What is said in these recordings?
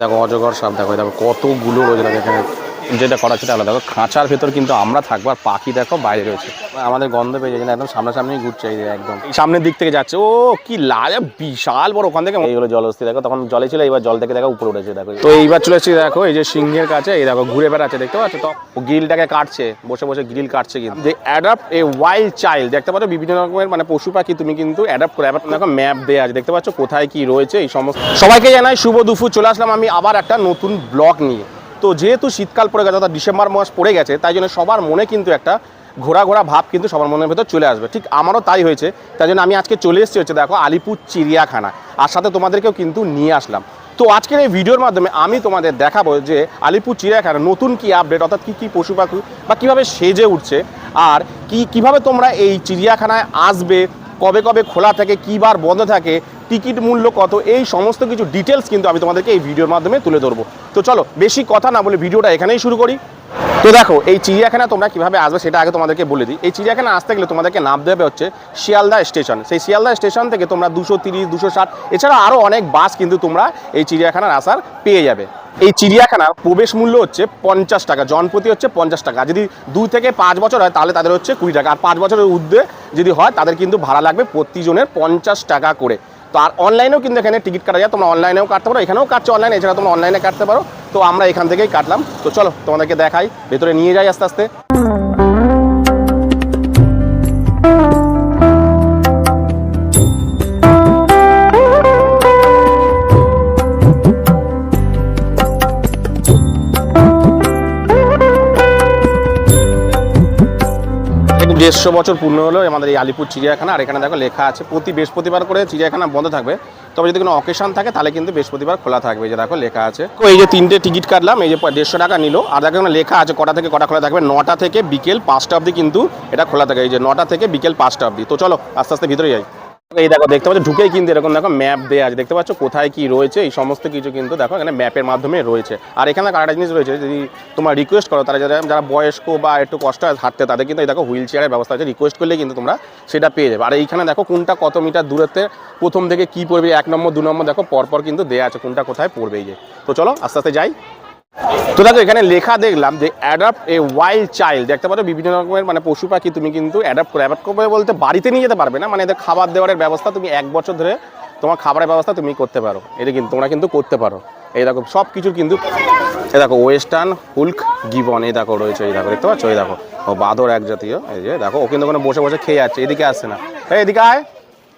দেখো অজগর সাপ দেখো দেখো কতগুলো রয়েছে দেখো এখানে। যেটা করা সেটা আলাদা। দেখো, খাঁচার ভেতর কিন্তু আমরা থাকব আর পাখি দেখো বাইরে রয়েছে। আমাদের গন্ধ পেয়ে যায় একদম সামনাসামনি ঘুরছে একদম। সামনের দিক থেকে যাচ্ছে, ও কি লাল বিশাল বড় ওখান থেকে। এইগুলো জলস্থি দেখো, তখন জলে ছিল, এবার জল থেকে দেখো উপরে উঠেছে, দেখো। তো এইবার চলে এসেছি, দেখো, এই যে সিংহের কাছে, এই দেখো, ঘুরে বেড়াচ্ছে, দেখতে পাচ্ছ তো? গ্রিলটাকে কাটছে, বসে বসে গ্রিল কাটছে কিন্তু। যে অ্যাডাপ্ট এ ওয়াইল্ড চাইল্ড, দেখতে পাচ্ছ, বিভিন্ন রকমের মানে পশু পাখি তুমি কিন্তু অ্যাডাপ্ট করে এবার দেখো, ম্যাপ দেওয়া আছে, দেখতে পাচ্ছ কোথায় কি রয়েছে, এই সমস্ত। সবাইকে জানাই শুভ দুপুর, চলে আসলাম আমি আবার একটা নতুন ব্লগ নিয়ে। তো যেহেতু শীতকাল পড়ে গেছে, অর্থাৎ ডিসেম্বর মাস পড়ে গেছে, তাই জন্য সবার মনে কিন্তু একটা ঘোরা ঘোরা ভাব কিন্তু সবার মনের ভেতর চলে আসবে। ঠিক আমারও তাই হয়েছে, তাই জন্য আমি আজকে চলে এসেছি হচ্ছে দেখো আলিপুর চিড়িয়াখানা। আর সাথে তোমাদেরকেও কিন্তু নিয়ে আসলাম। তো আজকের এই ভিডিওর মাধ্যমে আমি তোমাদের দেখাবো যে আলিপুর চিড়িয়াখানা নতুন কি আপডেট অর্থাৎ কী কী পশু পাখি বা কীভাবে সেজে উঠছে, আর কি, কীভাবে তোমরা এই চিড়িয়াখানায় আসবে, কবে কবে খোলা থাকে, কী বার বন্ধ থাকে টিকিট মূল্য কত, এই সমস্ত কিছু ডিটেলস কিন্তু আমি তোমাদেরকে এই ভিডিওর মাধ্যমে তুলে ধরবো। তো চলো, বেশি কথা না বলে ভিডিওটা এখানেই শুরু করি। তো দেখো, এই চিড়িয়াখানা তোমরা কীভাবে আসবে সেটা আগে তোমাদেরকে বলে দিই। এই চিড়িয়াখানা আসতে গেলে তোমাদেরকে নামতে হবে হচ্ছে শিয়ালদা স্টেশন। সেই শিয়ালদা স্টেশন থেকে তোমরা দুশো তিরিশ, দুশো ষাট, এছাড়া আরও অনেক বাস কিন্তু তোমরা এই চিড়িয়াখানার আসার পেয়ে যাবে। এই চিড়িয়াখানার প্রবেশ মূল্য হচ্ছে পঞ্চাশ টাকা, জনপ্রতি হচ্ছে পঞ্চাশ টাকা। যদি দুই থেকে পাঁচ বছর হয়, তাহলে তাদের হচ্ছে কুড়ি টাকা। আর পাঁচ বছরের ঊর্ধ্বে যদি হয়, তাদের কিন্তু ভাড়া লাগবে প্রতিজনের পঞ্চাশ টাকা করে। তো আর অনলাইনেও কিন্তু এখানে টিকিট কাটা যায়। তোমরা অনলাইনেও কাটতে পারো, এখানেও কাটছে অনলাইনে এছাড়া তোমরা অনলাইনে কাটতে পারো। তো আমরা এখান থেকেই কাটলাম। তো চলো তোমাদেরকে দেখাই, ভেতরে নিয়ে যাই আস্তে আস্তে। দেড়শো বছর পূর্ণ হলো আমাদের এই আলিপুর চিড়িয়াখানা। আর এখানে দেখো লেখা আছে, প্রতি বৃহস্পতিবার করে চিড়িয়াখানা বন্ধ থাকবে। তবে যদি কোনো অকেশন থাকে, তাহলে কিন্তু বৃহস্পতিবার খোলা থাকবে যে দেখো লেখা আছে। তো এই যে তিনটে টিকিট কাটলাম, এই যে দেড়শো টাকা নিল। আর দেখো লেখা আছে, কটা থেকে কটা খোলা থাকবে? নটা থেকে বিকেল পাঁচটা অবধি কিন্তু এটা খোলা থাকে। এই যে নটা থেকে বিকেল পাঁচটা অবধি। তো চলো, আস্তে আস্তে ভিতরে যাই। এই দেখো, দেখতে পাচ্ছ, ঢুকেই কিন্তু এরকম দেখো ম্যাপ দেওয়া আছে। দেখতে পাচ্ছ কোথায় কি রয়েছে, এই সমস্ত কিছু কিন্তু দেখো এখানে ম্যাপের মাধ্যমে রয়েছে। আর এখানে আরেকটা জিনিস রয়েছে, যদি তোমার রিকোয়েস্ট করো, তারা যারা যারা বয়স্ক বা একটু কষ্ট হয় হাঁটতে, তাদের কিন্তু এই দেখো হুইল চেয়ারের ব্যবস্থা আছে। রিকোয়েস্ট করলে কিন্তু তোমরা সেটা পেয়ে যাবে। আর এইখানে দেখো কোনটা কত মিটার দূরত্বে, প্রথম থেকে কি পড়বে, এক নম্বর, দু নম্বর, দেখো পরপর কিন্তু দেওয়া আছে কোনটা কোথায় পড়বে এই যে। তো চলো, আস্তে আস্তে যাই। তো দেখো, এখানে লেখা দেখলাম যে অ্যাডাপ্ট এ ওয়াইল্ড চাইল্ড দেখতে পারো বিভিন্ন রকমের মানে পশু পাখি তুমি কিন্তু অ্যাডাপ্ট করে অ্যাডাপ্ট করবে বলতে বাড়িতে নিয়ে যেতে পারবে না মানে এদের খাবার দেওয়ার ব্যবস্থা তুমি এক বছর ধরে তোমার খাবারের ব্যবস্থা তুমি করতে পারো। এটা কিন্তু তোমরা কিন্তু করতে পারো। এই দেখো সব কিছুর কিন্তু এই দেখো ওয়েস্টার্ন হুলক গিবন এই দেখো রয়েছে, এই দেখো, দেখতে পাচ্ছ? এই দেখো, ও বাদর এক জাতীয় এই যে, দেখো, ও কিন্তু ওখানে বসে বসে খেয়ে যাচ্ছে, এদিকে আসছে না। এদিকে আয়।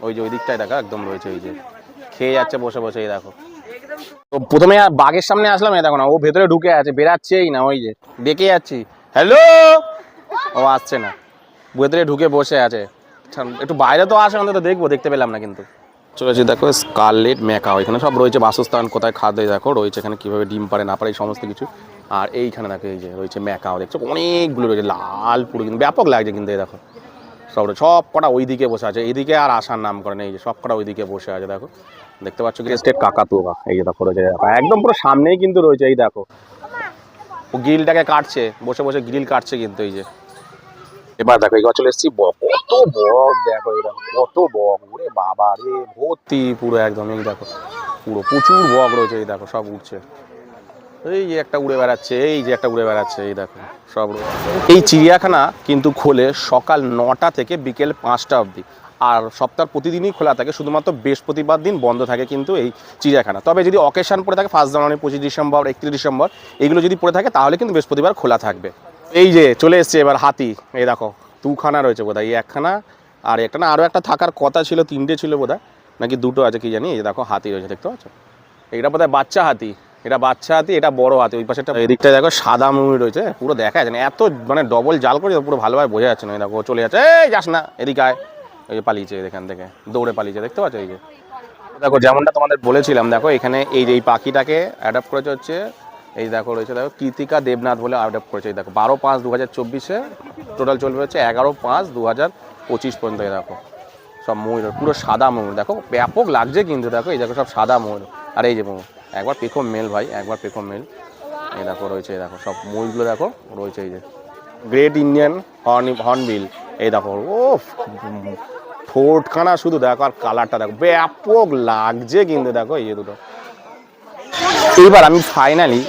ওই যে, ওই দিকটায় দেখো, একদম রয়েছে, এই যে, খেয়ে যাচ্ছে, বসে বসে, এই দেখো। তো প্রথমে বাঘের সামনে আসলাম এই দেখো না, ও ভেতরে ঢুকে আছে বেরাচ্ছেই না, ওই যে ডেকে যাচ্ছি। হ্যালো ও আসছে না। ভেতরে ঢুকে বসে আছে। একটু বাইরে তো আসে, অন্তত দেখব, দেখতে পেলাম না কিন্তু। চলেছি দেখো স্কারলেট ম্যাকাও এখানে সব রয়েছে বাসস্থান, কোথায় খাদ্য দেখো, রয়েছে এখানে কীভাবে ডিম পারে, না পারে, এই সমস্ত কিছু। আর এইখানে দেখো, এই যে রয়েছে ম্যাকাও দেখছ? অনেকগুলো রয়েছে, লাল পুরো কিন্তু, ব্যাপক লাগছে কিন্তু, এই দেখো। সব সব কটা ওইদিকে বসে আছে এইদিকে আর আসার নাম করে নেই যে সব কটা ওইদিকে বসে আছে, দেখো। দেখতে পাচ্ছ কি স্টেট কাকাতুয়া, এই যে দেখো রয়েছে একদম পুরো সামনেই কিন্তু রয়েছে, এই দেখো। ও গ্রিলটাকে কাটছে, বসে বসে গ্রিল কাটছে কিন্তু, এই যে। এবার দেখো এই চলে এসেছি কত বক দেখো, এই দেখো, কত বক ওরে বাবা রে, ভর্তি পুরো একদম, এই দেখো, পুরো প্রচুর বক রয়েছে, এই দেখো, সব উঠছে এই যে একটা উড়ে বেড়াচ্ছে, এই যে একটা উড়ে বেড়াচ্ছে, এই দেখো, সব এই চিড়িয়াখানা কিন্তু খোলে সকাল নটা থেকে বিকেল পাঁচটা অবধি। আর সপ্তাহ প্রতিদিনই খোলা থাকে। শুধুমাত্র বৃহস্পতিবার দিন বন্ধ থাকে কিন্তু এই চিড়িয়াখানা। তবে যদি অকেশন পড়ে থাকে ফার্স্ট জানুয়ারি, পঁচিশ ডিসেম্বর, একত্রিশ ডিসেম্বর, এগুলো যদি পড়ে থাকে, তাহলে কিন্তু বৃহস্পতিবার খোলা থাকবে। এই যে চলে এসছে এবার হাতি। এই দেখো, দুখানা রয়েছে বোধহয়। এই একখানা আর একটা না আরও একটা থাকার কথা ছিল, তিনটে ছিল বোধহয়। নাকি দুটো আছে কি জানি? এই দেখো, হাতি রয়েছে, দেখতে পাচ্ছ? এটা বোধহয় বাচ্চা হাতি। এটা বাচ্চা হাতি, এটা বড় হাতি। ওই পাশে একটা এদিকটা দেখো, সাদা মুড়ি রয়েছে। পুরো দেখা যাচ্ছে না। এত মানে ডবল জাল করে, পুরো ভালোভাবে বোঝা যাচ্ছে না। এই দেখো চলে যাচ্ছে। এই যাস না, এদিকে আয়। এই যে পালিয়েছে, এখান থেকে, দৌড়ে পালিয়েছে, দেখতে পাচ্ছ এই যে? দেখো, যেমনটা তোমাদের বলেছিলাম, দেখো, এখানে এই যে এই পাখিটাকে অ্যাডাপ্ট করেছে হচ্ছে, এই দেখো, রয়েছে, দেখো, কৃতিকা দেবনাথ বলে অ্যাডাপ্ট করেছে, এই দেখো, বারো পাঁচ দু হাজার চব্বিশে টোটাল চলবে হচ্ছে এগারো পাঁচ দু হাজার পঁচিশ পর্যন্ত, এই দেখো, সব ময়ূর, পুরো সাদা ময়ূর, দেখো, ব্যাপক লাগছে কিন্তু, দেখো, এই দেখো, সব সাদা ময়ূর। আর এই যে ময়ূর, একবার পেখম মেল ভাই, একবার পেখম মেল, এই দেখো, রয়েছে, এই দেখো, সব ময়ূরগুলো, দেখো, রয়েছে, এই যে গ্রেট ইন্ডিয়ান হর্ন হর্নবিল এই দেখো ও ঠোঁটখানা শুধু দেখো আর কালারটা দেখো। ব্যাপক লাগছে কিন্তু দেখো এই দুটো। এইবার আমি ফাইনালি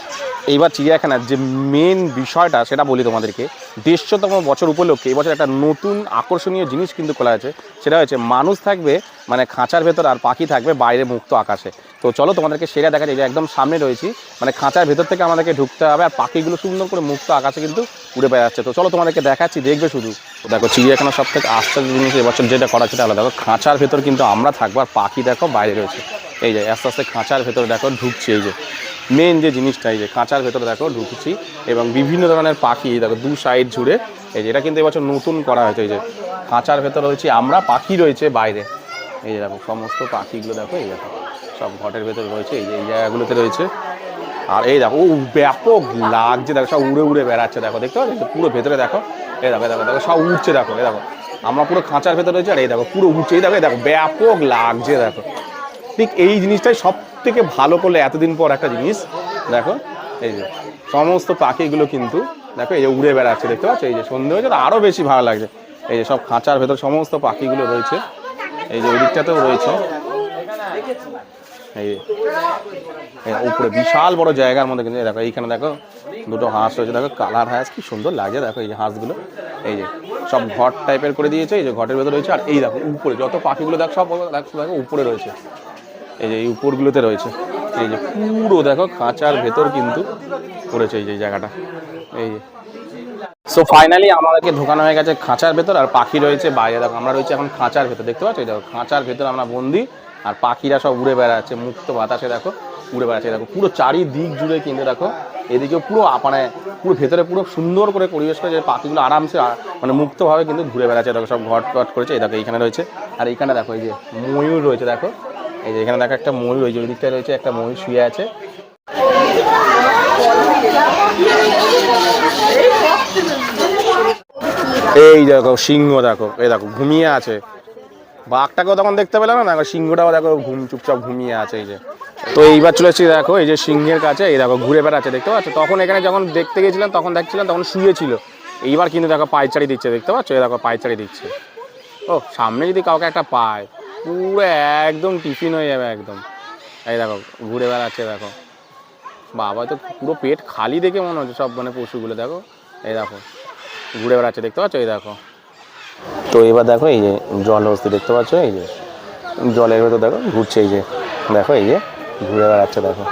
এইবার চিড়িয়াখানার যে মেন বিষয়টা সেটা বলি তোমাদেরকে। দেড়শোতম বছর উপলক্ষে এই বছর একটা নতুন আকর্ষণীয় জিনিস কিন্তু খোলা আছে সেটা হচ্ছে মানুষ থাকবে মানে খাঁচার ভেতর আর পাখি থাকবে বাইরে মুক্ত আকাশে। তো চলো তোমাদেরকে সেটা দেখা যায় যে একদম সামনে রয়েছি। মানে খাঁচার ভেতর থেকে আমাদেরকে ঢুকতে হবে আর পাখিগুলো সুন্দর করে মুক্ত আকাশে কিন্তু উড়ে বেড়াচ্ছে। তো চলো তোমাদেরকে দেখাচ্ছি, দেখবে শুধু। দেখো, চিড়িয়াখানা সব থেকে আশ্চর্য জিনিস এবছর যেটা করা সেটা হলো দেখো, খাঁচার ভেতর কিন্তু আমরা থাকব আর পাখি দেখো বাইরে রয়েছে। এই যে, আস্তে আস্তে খাঁচার ভেতর দেখো ঢুকছে এই যে। মেন যে জিনিসটা, এই যে খাঁচার ভেতরে দেখো ঢুকছি এবং বিভিন্ন ধরনের পাখি দেখো দু সাইড জুড়ে। এই যে, এটা কিন্তু এবছর নতুন করা হয়েছে, এই যে। খাঁচার ভেতর রয়েছে আমরা, পাখি রয়েছে বাইরে। এই যে দেখো, সমস্ত পাখিগুলো দেখো, এই দেখো, সব ঘটের ভেতরে রয়েছে, এই যে, এই জায়গাগুলোতে রয়েছে। আর এই দেখো, ও ব্যাপক লাগছে, দেখো, সব উড়ে উড়ে বেড়াচ্ছে, দেখো, দেখতে পাচ্ছ? পুরো ভেতরে দেখো এই দেখো দেখো দেখো, সব উঠছে দেখো, এই দেখো। আমরা পুরো খাঁচার ভেতরে রয়েছে, আর এই দেখো, পুরো উঠছে এই দেখো দেখো, ব্যাপক লাগছে, দেখো। ঠিক এই জিনিসটাই সব থেকে ভালো করলে এতদিন পর একটা জিনিস, দেখো, এই যে, সমস্ত পাখিগুলো কিন্তু, দেখো, এই যে উড়ে বেড়াচ্ছে, দেখতে পাচ্ছ? এই যে সন্ধে হয়েছে আরও বেশি ভালো লাগছে। এই যে সব খাঁচার ভেতর সমস্ত পাখিগুলো রয়েছে, এই যে ওই দিকটাতেও রয়েছে। এই উপরে বিশাল বড় জায়গার মধ্যে কিন্তু দেখো, এইখানে দেখো, দুটো হাঁস রয়েছে, দেখো, কালার হাঁস, কি সুন্দর লাগছে দেখো, এই যে হাঁসগুলো, এই যে, সব ঘর টাইপের করে দিয়েছে, এই যে ঘরের ভেতরে রয়েছে, আর এই দেখো, উপরে, যত পাখিগুলো দেখো, সব দেখো দেখো উপরে রয়েছে, এই যে, এই উপরগুলোতে রয়েছে, এই যে, পুরো দেখো, খাঁচার ভেতর কিন্তু পড়েছে, এই যে জায়গাটা, এই যে সো ফাইনালি আমাদেরকে ঢোকানো হয়ে গেছে খাঁচার ভেতর, আর পাখি রয়েছে বাইরে, দেখো, আমরা রয়েছে এখন খাঁচার ভেতর, দেখতে পাচ্ছি? দেখো, খাঁচার ভেতর আমরা বন্দি আর পাখিরা সব উড়ে বেড়াচ্ছে, মুক্ত বাতাসে দেখো, উড়ে বেড়াচ্ছে। দেখো, পুরো চারিদিক জুড়ে কিন্তু দেখো এদিকে পুরো মানে পুরো ভেতরে পুরো সুন্দর করে পরিবেশ করে যে পাখিগুলো আরামসে মানে মুক্তভাবে কিন্তু ঘুরে বেড়াচ্ছে। দেখো, সব ঘট ঘট করেছে, এই দেখো, এইখানে রয়েছে। আর এইখানে দেখো, এই যে ময়ূর রয়েছে, দেখো। এই যে এখানে দেখো একটা ময়ূর ওই যে ওই দিকটায় রয়েছে একটা ময়ূর শুয়ে আছে। এই দেখো, সিংহ দেখো, এই দেখো, ঘুমিয়ে আছে। বাঘটাকেও তখন দেখতে পেলাম না, দেখো সিংহটাও দেখো ঘুম, চুপচাপ ঘুমিয়ে আছে এই যে। তো এইবার চলে এসেছি দেখো, এই যে সিংহের কাছে, এই দেখো ঘুরে বেড়াচ্ছে, দেখতে পাচ্ছ? তখন এখানে যখন দেখতে গেছিলাম তখন দেখছিলাম, তখন শুয়েছিল। এইবার কিন্তু দেখো পায়চারি দিচ্ছে, দেখতে পাচ্ছ? এই দেখো পায়চারি দিচ্ছে। ও, সামনে যদি কাউকে একটা পায়, পুরো একদম টিফিন হয়ে যাবে একদম। এই দেখো, ঘুরে বেড়াচ্ছে, দেখো। বাবা, তো পুরো পেট খালি দেখে মনে হচ্ছে সব মানে পশুগুলো, দেখো। এই দেখো, ঘুরে বেড়াচ্ছে, দেখতে পাচ্ছ? এই দেখো। তো এবার দেখো এই যে জল হস্তি দেখতে পাচ্ছ? এই যে জলের ভেতর দেখো, ঘুরছে এই যে। দেখো এই যে, ঘুরে বেড়াচ্ছে দেখো।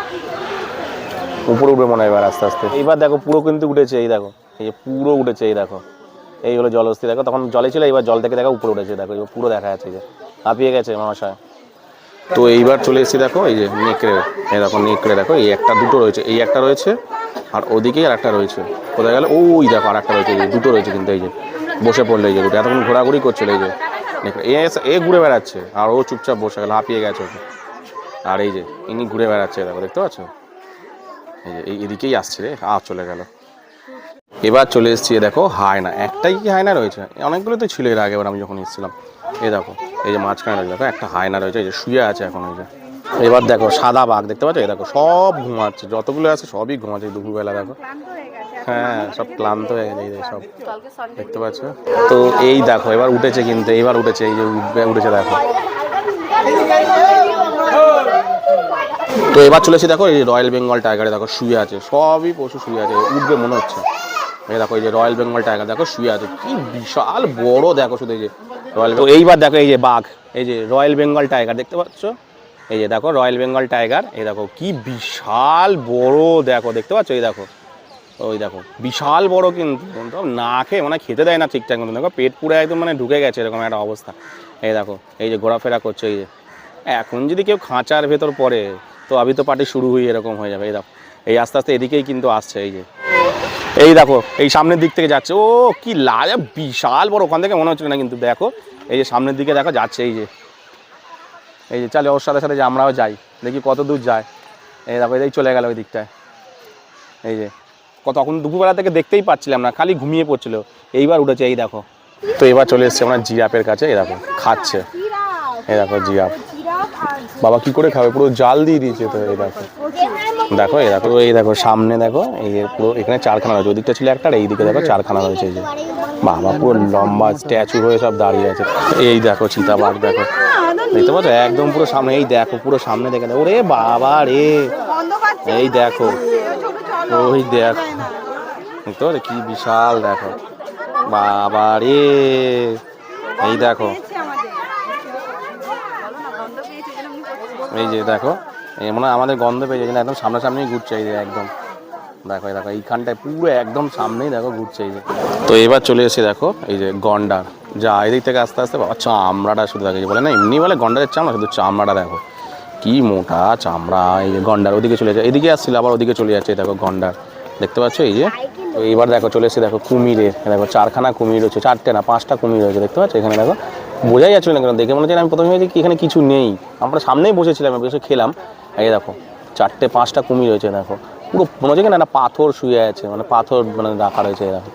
উপরে উঠবে মনে হয় এবার আস্তে আস্তে। এইবার দেখো পুরো কিন্তু উঠেছে, এই দেখো। এই যে পুরো উঠেছে, এই দেখো। এই হলো জলহস্তি দেখো। তখন জলে ছিল, এবার জল থেকে দেখো উপরে উঠেছে, দেখো। এবার পুরো দেখা যাচ্ছে যে। হাঁপিয়ে গেছে মহাশয়। তো এইবার চলে এসেছি, দেখো, এই যে নেকড়ে। এই দেখো, নেকড়ে, দেখো। এই একটা, দুটো রয়েছে। এই একটা রয়েছে, আর ওদিকেই আর একটা রয়েছে। কোথায় গেল? ওই দেখো আর একটা রয়েছে দুটো রয়েছে কিন্তু, এই যে। বসে পড়ল এই যে দুটো এতক্ষণ ঘোরাঘুরি করছিল এই যে। এ এ ঘুরে বেড়াচ্ছে, আর ও চুপচাপ বসে গেল, হাঁপিয়ে গেছে ওকে। আর এই যে, ইনি ঘুরে বেড়াচ্ছে দেখো, দেখতে পাচ্ছ? এই যে এদিকেই আসছে রে, আর চলে গেল। এবার চলে এসেছি দেখো, হায়না। একটাই কি হায়না রয়েছে? অনেকগুলো তো ছিল এর আগে, এবার আমি যখন এসেছিলাম। এ দেখো, এই যে মাঝখানে রয়েছে, দেখো, একটা হায়না রয়েছে, এই যে শুয়ে আছে এখন ওই যে। এবার দেখো, সাদা বাঘ, দেখতে পাচ্ছ? এই দেখো, সব ঘুমাচ্ছে, যতগুলো আছে সবই ঘুমাচ্ছে দুপুরবেলা দেখো। হ্যাঁ সব ক্লান্ত হয়ে গেছে এই সব দেখতে পাচ্ছ? তো এই দেখো এবার উঠেছে কিন্তু এবার উঠেছে এই যে উঠবে উঠেছে দেখো। তো এবার চলেছি দেখো এই রয়্যাল বেঙ্গল টাইগারে দেখো শুয়ে আছে সবই পশু শুয়ে আছে উঠবে মনে হচ্ছে। এই দেখো এই যে রয়্যাল বেঙ্গল টাইগার দেখো শুয়ে আছে কি বিশাল বড় দেখো শুধু এই যে রয়্যাল তো এইবার দেখো এই যে বাঘ এই যে রয়্যাল বেঙ্গল টাইগার দেখতে পাচ্ছ? এই যে দেখো রয়্যাল বেঙ্গল টাইগার এই দেখো কি বিশাল বড় দেখো দেখতে পাচ্ছ? এই দেখো। ওই দেখো, বিশাল বড় কিন্তু না খেয়ে মানে খেতে দেয় না ঠিকঠাক মতো দেখো, পেট পুরো একদম মানে ঢুকে গেছে এরকম একটা অবস্থা। এই দেখো, এই যে ঘোরাফেরা করছে, এই যে। এখন যদি কেউ খাঁচার ভেতর পড়ে, তো আবি তো পার্টি শুরু হয়ে এরকম হয়ে যাবে, এই দেখো। এই আস্তে আস্তে এদিকেই কিন্তু আসছে, এই যে। এই দেখো, এই সামনের দিক থেকে যাচ্ছে। ও, কি লাজ, বিশাল বড়, ওখান থেকে মনে হচ্ছে না কিন্তু, দেখো, এই যে সামনের দিকে দেখো, যাচ্ছে, এই যে। এই যে, চলে, ওর সাথে সাথে যে আমরাও যাই, দেখি কত দূর যায়। এই দেখো, এই চলে গেল ওই দিকটায়। এই যে। তখন দুপুরবেলা থেকে দেখতেই পাচ্ছিলাম না, খালি ঘুমিয়ে পড়ছিল। এইবার উঠেছে, এই দেখো। তো এবার চলে এসছে আমরা জিরাপের কাছে, এই দেখো, খাচ্ছে। এই দেখো জিরাপ বাবা কি করে খাবে? পুরো জাল দিয়ে দিয়েছে তো, এই দেখো। দেখো, এই দেখো এই দেখো, সামনে দেখো, এই পুরো এখানে চারখানা রয়েছে, ওদিকটা ছিল একটা আর এইদিকে দেখো চারখানা রয়েছে, এই যে। বাবা, পুরো লম্বা স্ট্যাচু হয়ে সব দাঁড়িয়ে আছে। এই দেখো, চিতাবাঘ, দেখো। দেখতে পাচ্ছ? একদম পুরো সামনে, এই দেখো, পুরো সামনে দেখে দেখো। ওরে বাবা রে! এই দেখো। ওই দেখো। পাচ্ছ কি বিশাল দেখো। বাবা রে এই দেখো। এই যে দেখো। এই মনে আমাদের গন্ধ পেয়ে যায় একদম সামনাসামনি ঘুরছে এই যে একদম। দেখো দেখো, এইখানটায় পুরো একদম সামনেই দেখো ঘুরছে এই যে। তো এবার চলে এসে দেখো, এই যে গন্ডার। যা, এদিক থেকে আস্তে আস্তে, বাবা, চামড়াটা শুধু দেখো বলে না, এমনি বলে গন্ডারের চামড়া, শুধু চামড়াটা দেখো। কি মোটা চামড়া, এই যে গন্ডার, ওদিকে চলে যায়, এদিকে আসছিল, আবার ওদিকে চলে যাচ্ছে দেখো গন্ডার, দেখতে পাচ্ছ, এই যে? তো এইবার দেখো, চলে এসে দেখো কুমিরের দেখো চারখানা কুমির রয়েছে, চারটে না, পাঁচটা কুমির রয়েছে, দেখতে পাচ্ছ, এখানে দেখো, বোঝাই যাচ্ছিল না কেন, দেখে মনে হচ্ছে আমি প্রথমে ভেবেছি এখানে কিছু নেই, আমরা সামনেই বসেছিলাম বসে খেলাম, এই দেখো, চারটে, পাঁচটা কুমির রয়েছে দেখো, পুরো মনে হচ্ছে না পাথর শুয়ে আছে মানে পাথর মানে রাখা রয়েছে দেখো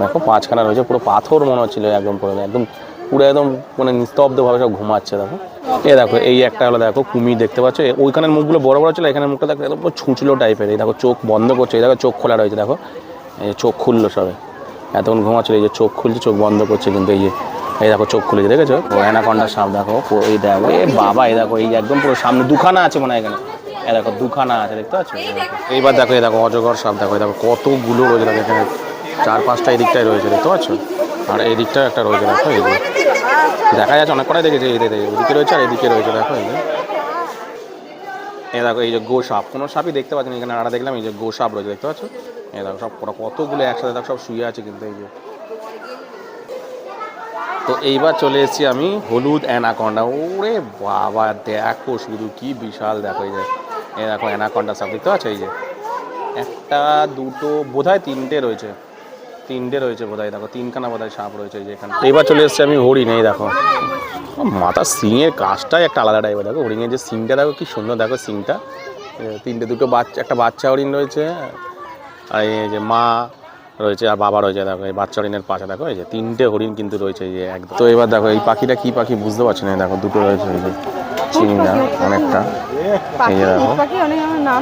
দেখো, পাঁচখানা রয়েছে, পুরো পাথর মনে হচ্ছিল, একদম পুরো একদম পুরো, একদম মানে নিস্তব্ধভাবে সব ঘুমাচ্ছে, দেখো এ দেখো, এই একটা হলো দেখো কুমির দেখতে পাচ্ছ। এ- ওইখানের মুখগুলো বড় বড় ছিল, এখানের মুখটা দেখো একদম ছুঁচলো টাইপের এই দেখো চোখ বন্ধ করছে, এই দেখো চোখ খোলা রয়েছে, দেখো। এই চোখ খুললো সবে। এতক্ষণ ঘুমাচ্ছিল, এই যে চোখ খুলছে, চোখ বন্ধ করছে কিন্তু এই যে, এই দেখো চোখ খুলেছে, দেখেছ? ও অ্যানাকন্ডার সাপ, দেখো এই দেখো, এ বাবা, এই দেখো, এই একদম পুরো সামনে দুখানা আছে মনে হয় এখানে। এই দেখো, দুখানা আছে, দেখতে পাচ্ছ। এইবার দেখো, এই দেখো, অজগর সাপ, দেখো দেখো কতগুলো রয়েছে এখানে। চার পাঁচটা এই দিকটায় রয়েছে, দেখতে পাচ্ছ? আর এই দিকটাও একটা রয়েছে, দেখো, এই দেখা যাচ্ছে অনেক কটাই দেখেছি এদিকে রয়েছে আর এদিকে রয়েছে, দেখো এই এই দেখো, এই যে গো সাপ কোনো সাপই দেখতে পাচ্ছি না, এখানে আড়া দেখলাম, এই যে গো সাপ রয়েছে, দেখতে পাচ্ছ? এই দেখো, সব কতগুলো একসাথে, দেখো, সব শুয়ে আছে কিন্তু, এই যে। তো এইবার চলে এসেছি আমি হলুদ অ্যানাকন্ডা। ওরে বাবা, দেখো শুধু কি বিশাল, দেখো এই যে। এই দেখো অ্যানাকন্ডা সাপ, দেখতে পাচ্ছ এই যে? একটা, দুটো, বোধহয় তিনটে রয়েছে। তিনটে রয়েছে বোধহয় দেখো তিনখানা বোধহয় সাপ রয়েছে যে এখানে। এবার চলে এসেছি আমি হরিণ এই দেখো। মাথা সিংয়ের কাজটাই একটা আলাদা টাইপের দেখো হরিণের যে সিংটা দেখো কি সুন্দর দেখো সিংটা। তিনটে দুটো বাচ্চা একটা বাচ্চা হরিণ রয়েছে আর এই যে মা রয়েছে আর বাবা রয়েছে দেখো এই বাচ্চা হরিণের পাশে দেখো এই যে তিনটে হরিণ কিন্তু রয়েছে যে একদম। তো এবার দেখো এই পাখিটা কি পাখি বুঝতে পারছি না দেখো দুটো রয়েছে এই যে চিনি না অনেকটা এই যে দেখো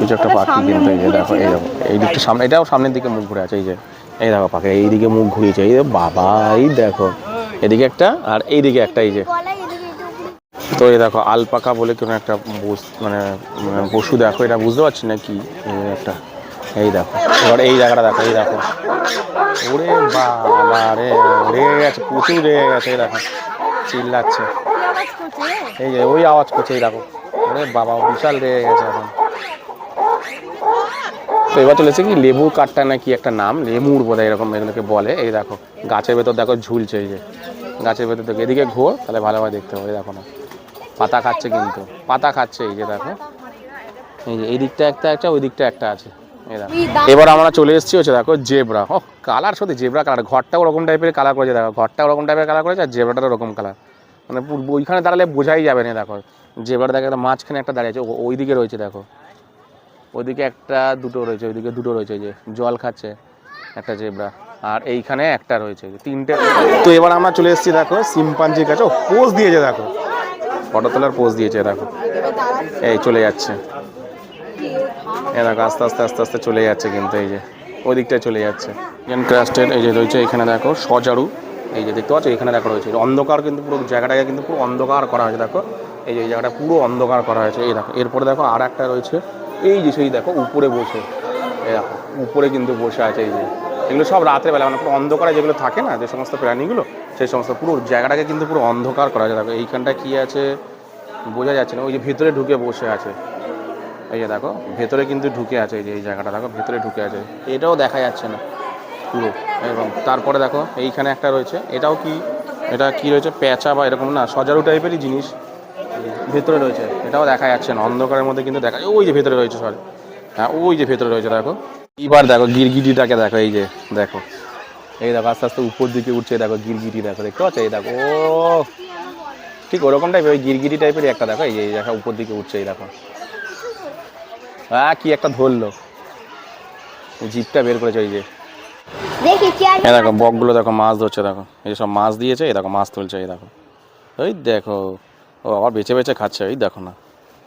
কিছু একটা পাখি কিন্তু এই যে দেখো এই। দেখো এই দিকটা সামনে এটাও সামনের দিকে মুখ ঘুরে আছে এই যে। এই দেখো পাখি এইদিকে মুখ ঘুরিয়েছে এই বাবা এই দেখো। এদিকে একটা আর এইদিকে একটা এই যে। তো এই দেখো আলপাকা বলে কোনো একটা মানে মানে পশু দেখো এটা বুঝতে পারছি না কি একটা। এই দেখো এবার এই জায়গাটা দেখো এই দেখো। ওরে বাবা রে রেগে গেছে প্রচুর রেগে গেছে এই দেখো চিল্লাচ্ছে। এই যে ওই আওয়াজ করছে এই দেখো। ওরে বাবা বিশাল রেগে গেছে এখন। তো এবার চলেছে কি? লেবু কাঠটা নাকি একটা নাম? লেমুর বোধহয় এরকম এগুলোকে বলে। এই দেখো গাছের ভেতর দেখো ঝুলছে এই যে। গাছের ভেতর দেখো এদিকে ঘোর তাহলে ভালোভাবে দেখতে হবে দেখো না। পাতা খাচ্ছে কিন্তু পাতা খাচ্ছে এই যে দেখো। এই যে এই দিকটা একটা একটা ওই দিকটা একটা আছে এবার আমরা চলে এসেছি হচ্ছে দেখো জেব্রা। ও কালার সত্যি জেব্রা কালার। ঘরটা ওরকম টাইপের কালার করেছে দেখো। ঘরটা ওরকম টাইপের কালার করেছে আর জেব্রাটার ওরকম কালার মানে ওইখানে দাঁড়ালে বোঝাই যাবে না দেখো। জেব্রাটা দেখো একটা মাঝখানে একটা দাঁড়িয়ে আছে ওই দিকে রয়েছে দেখো। ওইদিকে একটা দুটো রয়েছে ওইদিকে দুটো রয়েছে এই যে জল খাচ্ছে একটা জেব্রা আর এইখানে একটা রয়েছে তিনটে। তো এবার আমরা চলে এসেছি দেখো সিম্পাঞ্জির কাছে। পোজ দিয়েছে দেখো। ফটো তোলার পোজ দিয়েছে দেখো। এই চলে যাচ্ছে। এই দেখো আস্তে আস্তে আস্তে আস্তে চলে যাচ্ছে কিন্তু এই যে ওই দিকটায় চলে যাচ্ছে। এখানে ক্রাস্টেড এই যে রয়েছে এখানে দেখো সজারু। এই যে দেখতে পাচ্ছ এখানে দেখো রয়েছে। অন্ধকার কিন্তু পুরো জায়গাটাকে কিন্তু পুরো অন্ধকার করা হয়েছে দেখো। এই যে এই জায়গাটা পুরো অন্ধকার করা হয়েছে এই দেখো। এরপরে দেখো আর একটা রয়েছে এই যে সেই দেখো, উপরে বসে। দেখো, উপরে কিন্তু বসে আছে এই যে। এগুলো সব রাত্রেবেলা মানে পুরো অন্ধকারে যেগুলো থাকে না, যে সমস্ত প্রাণীগুলো, সেই সমস্ত পুরো জায়গাটাকে কিন্তু পুরো অন্ধকার করা হয়েছে দেখো এইখানটা কী আছে বোঝা যাচ্ছে না। ওই যে ভেতরে ঢুকে বসে আছে। এই যে দেখো, ভেতরে কিন্তু ঢুকে আছে এই যে, এই জায়গাটা, দেখো, ভেতরে ঢুকে আছে। এটাও দেখা যাচ্ছে না পুরো। এবং তারপরে দেখো, এইখানে একটা রয়েছে। এটাও কি, এটা কি রয়েছে? প্যাঁচা বা এরকম না, সজারু টাইপেরই জিনিস। ভেতরে রয়েছে। এটাও দেখা যাচ্ছে না। অন্ধকারের মধ্যে কিন্তু দেখা ওই যে ভেতরে রয়েছে সরি হ্যাঁ ওই যে ভেতরে রয়েছে দেখো। এবার দেখো গিরগিটিটাকে দেখো এই যে দেখো। এই দেখো আস্তে আস্তে উপর দিকে উঠছে দেখো গিরগিটি দেখো দেখতে পাচ্ছ? এই দেখো ও। ঠিক ওরকম টাইপের ওই গিরগিটি টাইপেরই একটা দেখো এই যে এই দেখো উপর দিকে উঠছে এই দেখো। হ্যাঁ কি একটা ধরলো। জিপটা বের করেছে এই যে। এই দেখো বকগুলো দেখো মাছ ধরছে দেখো। এই সব মাছ দিয়েছে এই দেখো মাছ তুলছে এই দেখো। ওই দেখো ও আবার বেছে বেছে খাচ্ছে ওই দেখো না।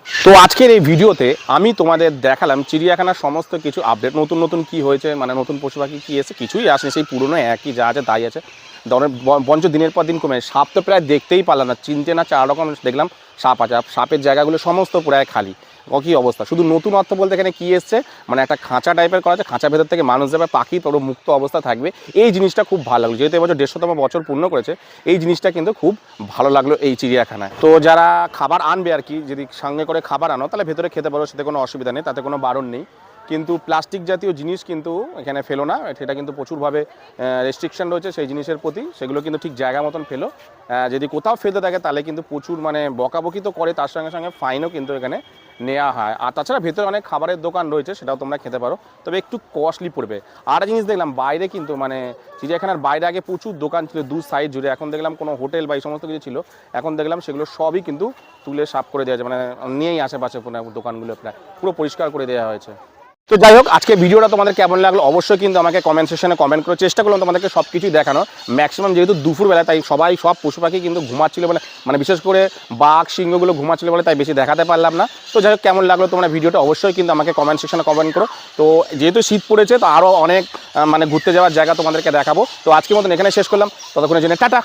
তো আজকের এই ভিডিওতে আমি তোমাদের দেখালাম চিড়িয়াখানার সমস্ত কিছু আপডেট নতুন নতুন কি হয়েছে মানে নতুন পশু পাখি কী এসে কিছুই আসেনি, সেই পুরনো একই, যা আছে তাই আছে। পঞ্চ দিনের পর দিন কমে, সাপ তো প্রায় দেখতেই পারলাম না, চিনতে না চার রকম দেখলাম সাপ আছে সাপের জায়গাগুলো সমস্ত প্রায় খালি। কী অবস্থা? শুধু নতুন অর্থ বলতে এখানে কী এসছে? মানে একটা খাঁচা টাইপের করা আছে, খাঁচা ভেতর থেকে মানুষ যাবে, পাখি, তোর, মুক্ত অবস্থা থাকবে। এই জিনিসটা খুব ভালো লাগল। যেহেতু এবছর দেড়শোতম বছর পূর্ণ করেছে, এই জিনিসটা কিন্তু খুব ভালো লাগল এই চিড়িয়াখানায়। তো যারা খাবার আনবে আর কি, যদি সঙ্গে করে খাবার আনো, তাহলে ভেতরে খেতে পারো সেটা কোনো অসুবিধা নেই, তাতে কোনো বারণ নেই। কিন্তু প্লাস্টিক জাতীয় জিনিস কিন্তু এখানে ফেলো না। সেটা কিন্তু প্রচুরভাবে রেস্ট্রিকশন রয়েছে সেই জিনিসের প্রতি। সেগুলো কিন্তু ঠিক জায়গা মতন ফেলো। যদি কোথাও ফেলতে থাকে তাহলে কিন্তু প্রচুর মানে বকাবকি তো করে, তার সঙ্গে সঙ্গে ফাইনও কিন্তু এখানে নেওয়া হয়। আর তাছাড়া ভেতরে অনেক খাবারের দোকান রয়েছে, সেটাও তোমরা খেতে পারো। তবে একটু কস্টলি পড়বে। আর জিনিস দেখলাম, বাইরে কিন্তু মানে চিড়িয়াখানার বাইরে আগে প্রচুর দোকান ছিল, দু সাইড জুড়ে। এখন দেখলাম কোনো হোটেল বা এই সমস্ত কিছু ছিল। এখন দেখলাম সেগুলো সবই কিন্তু তুলে সাফ করে দেওয়া যায় মানে নিয়েই আশেপাশে কোনো দোকানগুলো প্রায় পুরো পরিষ্কার করে দেওয়া হয়েছে। তো যাই হোক, আজকে ভিডিওটা তোমাদের কেমন লাগল অবশ্যই কিন্তু আমাকে কমেন্ট সেকশনে কমেন্ট করে। চেষ্টা করলাম তোমাদেরকে সব কিছুই দেখানো। ম্যাক্সিমাম যেহেতু দুপুরবেলা, তাই সবাই, সব পশু পাখি কিন্তু ঘুমাচ্ছিল বলে মানে বিশেষ করে বাঘ, সিংহগুলো ঘুমাচ্ছিল বলে তাই বেশি দেখাতে পারলাম না। তো যাই হোক, কেমন লাগল তোমরা ভিডিওটা অবশ্যই কিন্তু আমাকে কমেন্ট সেকশনে কমেন্ট করো। তো যেহেতু শীত পড়েছে, তো আরও অনেক মানে ঘুরতে যাওয়ার জায়গা তোমাদেরকে দেখাবো। তো আজকের মতন এখানে শেষ করলাম। ততক্ষণের জন্য টাটা।